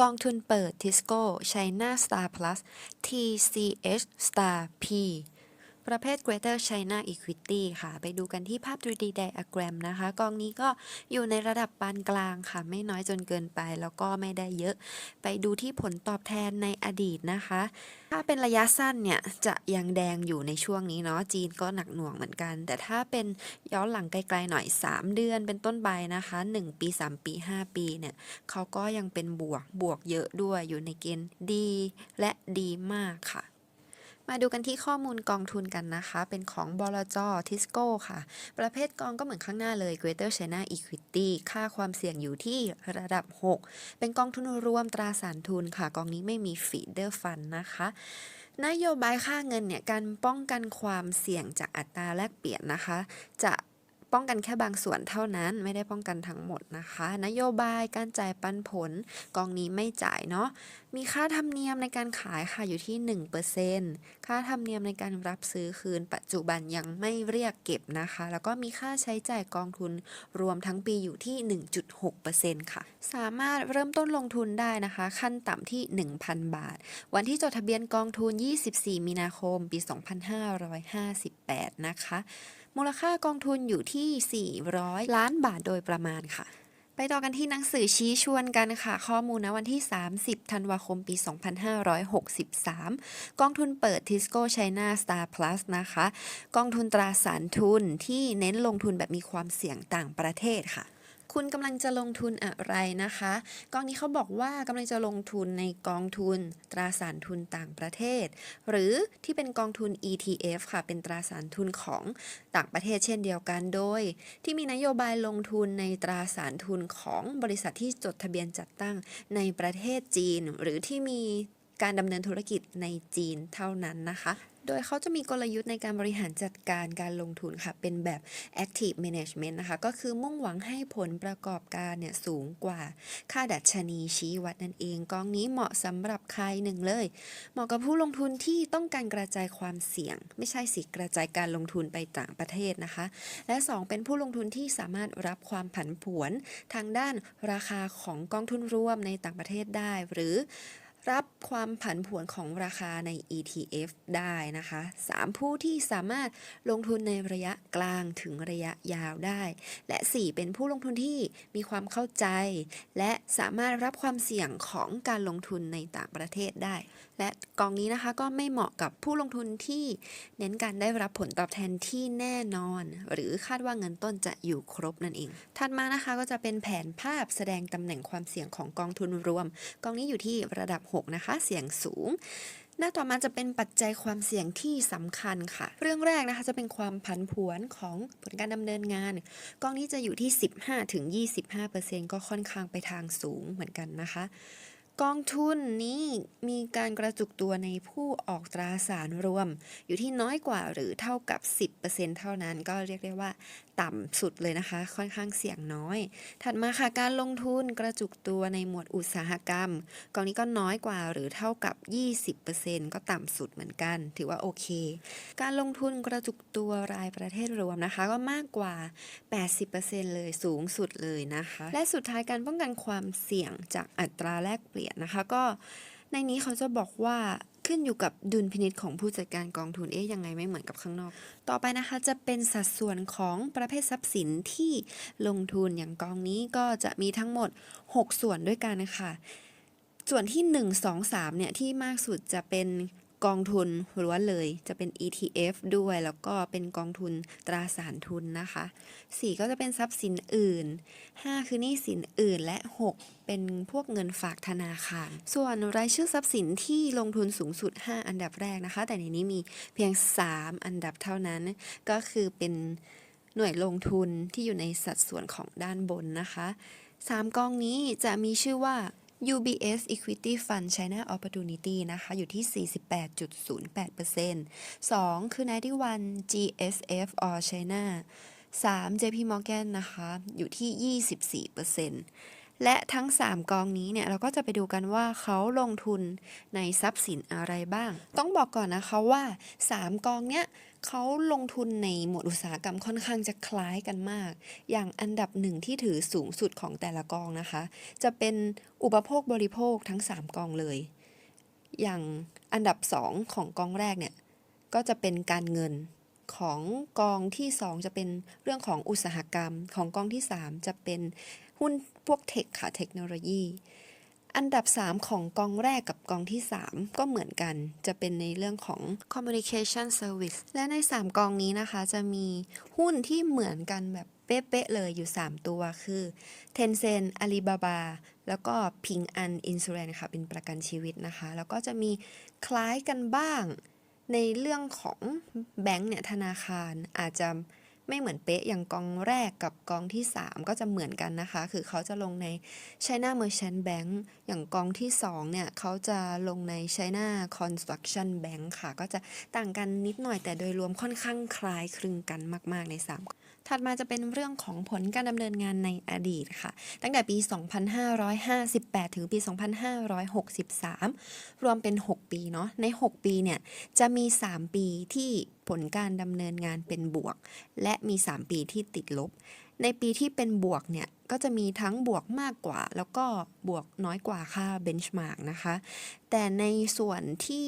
กองทุนเปิดทิสโก้ไชน่าสตาร์พลัส TCH Star P ประเภท Greater China Equity ค่ะ ไปดูกันที่ภาพ 3D diagram นะคะ กองนี้ก็อยู่ในระดับปานกลางค่ะ ไม่น้อยจนเกินไป แล้วก็ไม่ได้เยอะ ไปดูที่ผลตอบแทนในอดีตนะคะ ถ้าเป็นระยะสั้นเนี่ย จะยังแดงอยู่ในช่วงนี้เนาะ จีนก็หนักหน่วงเหมือนกัน แต่ถ้าเป็นย้อนหลังไกลๆหน่อย 3 เดือนเป็นต้นไปนะคะ 1 ปี 3 ปี 5 ปีเนี่ยเขาก็ยังเป็นบวก บวกเยอะด้วย อยู่ในเกณฑ์ดีและดีมากค่ะ มาดูกันที่ข้อมูลกองทุนกันนะคะ เป็นของบลจทิสโก้ค่ะ ประเภทกองก็เหมือนข้างหน้าเลย Greater China Equity ค่าความเสี่ยงอยู่ที่ระดับ 6 เป็นกองทุนรวมตราสารทุนค่ะ กองนี้ไม่มี feeder fund นะคะนโยบายค่าเงินเนี่ยการป้องกันความเสี่ยงจากอัตราแลกเปลี่ยนนะคะ จะ ป้องกันแค่บางส่วนเท่านั้นไม่ได้ป้องกันทั้งหมดนะคะ นโยบายการจ่ายปันผลกองนี้ไม่จ่ายเนาะมีค่าธรรมเนียมในการขายค่ะอยู่ที่ 1%ค่าธรรมเนียมในการรับซื้อคืน ปัจจุบันยังไม่เรียกเก็บนะคะ แล้วก็มีค่าใช้จ่ายกองทุนรวมทั้งปีอยู่ที่ 1.6%ค่ะ สามารถเริ่มต้นลงทุนได้นะคะ ขั้นต่ำที่ 1,000 บาท วันที่จดทะเบียนกองทุน 24 มีนาคม ปี 2558 นะคะ มูลค่ากองทุนอยู่ที่ 400 ล้านบาทโดยประมาณค่ะ ไปต่อกันที่หนังสือชี้ชวนกันค่ะ ข้อมูลนะวันที่ 30 ธันวาคมปี 2563 กองทุนเปิด Tisco China Star Plus นะคะ กองทุนตราสารทุนที่เน้นลงทุนแบบมีความเสี่ยงต่างประเทศค่ะ คุณกำลังจะลงทุนอะไรนะคะ กองนี้เขาบอกว่ากำลังจะลงทุนในกองทุน ตราสารทุนต่างประเทศ หรือที่เป็นกองทุน ETF ค่ะ เป็นตราสารทุนของต่างประเทศเช่นเดียวกันโดย ที่มีนโยบายลงทุนในตราสารทุนของบริษัทที่จดทะเบียนจัดตั้งในประเทศจีน หรือที่มี การดำเนินธุรกิจในจีนเท่านั้นนะคะ โดยเขาจะมีกลยุทธ์ในการบริหารจัดการการลงทุนค่ะ เป็นแบบ active management นะคะ ก็คือมุ่งหวังให้ผลประกอบการเนี่ยสูงกว่าค่าดัชนีชี้วัดนั่นเอง กองนี้เหมาะสำหรับใครหนึ่งเลย เหมาะกับผู้ลงทุนที่ต้องการกระจายความเสี่ยง ไม่ใช่สิกระจายการลงทุนไปต่างประเทศนะคะ และ 2 เป็นผู้ลงทุนที่สามารถรับความผันผวนทางด้านราคาของกองทุนรวมในต่างประเทศได้หรือ รับความผันผวนของราคาใน ETF ได้นะคะ 3 ผู้ที่สามารถลงทุนในระยะกลางถึงระยะยาวได้ และ 4 เป็นผู้ลงทุนที่มีความเข้าใจ และสามารถรับความเสี่ยงของการลงทุนในต่างประเทศได้ และกองนี้นะคะก็ไม่เหมาะกับผู้ลงทุนที่เน้นการได้รับผลตอบแทนที่แน่นอน หรือคาดว่าเงินต้นจะอยู่ครบนั่นเอง ถัดมานะคะก็จะเป็นแผนภาพแสดงตำแหน่งความเสี่ยงของกองทุนรวม กองนี้อยู่ที่ระดับ6 นะคะ เสี่ยงสูง หน้าต่อมาจะเป็นปัจจัยความเสี่ยงที่สำคัญค่ะ เรื่องแรกนะคะจะเป็นความผันผวนของผลการดำเนินงาน กองนี้จะอยู่ที่ 15-25%ก็ค่อนข้างไปทางสูงเหมือนกันนะคะ กองทุนนี้มีการกระจุกตัวในผู้ออกตราสารรวม อยู่ที่น้อยกว่าหรือเท่ากับ 10%เท่านั้นก็เรียกได้ว่า ต่ำสุดเลยนะคะ ค่อนข้างเสี่ยงน้อย ถัดมาค่ะการลงทุนกระจุกตัวในหมวดอุตสาหกรรม กองนี้ก็น้อยกว่าหรือเท่ากับ 20%ก็ต่ำสุดเหมือนกัน ถือว่าโอเค การลงทุนกระจุกตัวรายประเทศรวมนะคะ ก็มากกว่า 80%เลยสูงสุดเลยนะคะ และสุดท้ายการป้องกันความเสี่ยงจากอัตราแลกเปลี่ยนนะคะ ก็ในนี้เขาจะบอกว่าขึ้นอยู่กับดุลพินิษของผู้จัดการกองทุนเอ๊ยยังไงไม่เหมือนกับข้างนอก ต่อไปนะคะจะเป็นสัดส่วนของประเภททรัพย์สินที่ลงทุนอย่างกองนี้ก็จะมีทั้งหมด 6 ส่วนด้วยกันนะคะส่วนที่ 1 2 3เนี่ยที่มากสุดจะเป็น กองทุนล้วนเลยจะเป็น ETF ด้วยแล้วก็เป็นกองทุนตราสารทุนนะคะ 4 ก็จะเป็นทรัพย์สินอื่น 5 คือหนี้สินอื่นและ 6 เป็นพวกเงินฝากธนาคาร ส่วนรายชื่อทรัพย์สินที่ลงทุนสูงสุด 5 อันดับแรกนะคะ แต่ในนี้มีเพียง 3 อันดับเท่านั้น ก็คือเป็นหน่วยลงทุนที่อยู่ในสัดส่วนของด้านบนนะคะ 3 กองนี้จะมีชื่อว่า UBS Equity Fund China Opportunity นะคะ อยู่ที่ 48.08% 2 คือ 91 GSF All China 3 JP Morgan นะคะ อยู่ที่ 24% และทั้ง 3 กองนี้เนี่ยเราก็จะไปดูกันว่าเขาลงทุนในทรัพย์สินอะไรบ้าง ต้องบอกก่อนนะคะว่า 3 กองเนี้ยเขาลงทุนในหมวดอุตสาหกรรมค่อนข้างจะคล้ายกันมาก อย่างอันดับหนึ่งที่ถือสูงสุดของแต่ละกองนะคะ จะเป็นอุปโภคบริโภคทั้ง 3 กองเลย อย่างอันดับ 2 ของกองแรกเนี่ยก็จะเป็นการเงินของกองที่ 2 จะเป็นเรื่องของอุตสาหกรรม ของกองที่ 3 จะเป็น หุ้นพวกเทคค่ะเทคโนโลยี อันดับ 3 ของกองแรกกับกองที่ 3 ก็เหมือนกัน จะเป็นในเรื่องของ communication service และใน 3 กองนี้นะคะ จะมีหุ้นที่เหมือนกันแบบเป๊ะๆเลยอยู่ 3 ตัวคือ Tencent Alibaba แล้วก็ Ping An Insurance ค่ะ เป็นประกันชีวิตนะคะ แล้วก็จะมีคล้ายกันบ้าง ในเรื่องของแบงก์เนี่ยธนาคารอาจจะ ไม่เหมือนเป๊ะอย่างกองแรกกับกองที่ 3 ก็จะเหมือนกันนะคะ คือเขาจะลงใน China Merchant Bank อย่างกองที่ 2 เนี่ย เขาจะลงใน China Construction Bank ค่ะ ก็จะต่างกันนิดหน่อยแต่โดยรวมค่อนข้างคล้ายคลึงกันมาก ๆ ใน 3 ถัดมาจะเป็นเรื่องของผลการดำเนินงานในอดีตค่ะ ตั้งแต่ปี 2558 ถึงปี 2563 รวมเป็น 6 ปีเนาะ ใน 6 ปีเนี่ย จะมี 3 ปีที่ผลการดำเนินงานเป็นบวก และมี 3 ปีที่ติดลบ ในปีที่เป็นบวกเนี่ย ก็จะมีทั้งบวกมากกว่า แล้วก็บวกน้อยกว่าค่าเบนช์มาร์กนะคะ แต่ในส่วนที่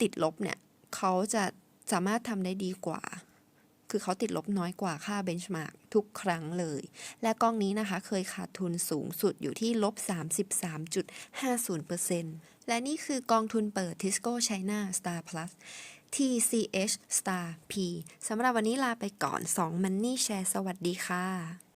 ติดลบเนี่ย เขาจะสามารถทำได้ดีกว่า คือเขาติดลบน้อยกว่าค่าเบนช์มาร์กทุกครั้งเลย และกองนี้นะคะเคยขาดทุนสูงสุดอยู่ที่ลบ 33.50%และนี่คือกองทุนเปิด Tisco China Star Plus TCH Star P สำหรับวันนี้ลาไปก่อน 2 Money Share สวัสดีค่ะ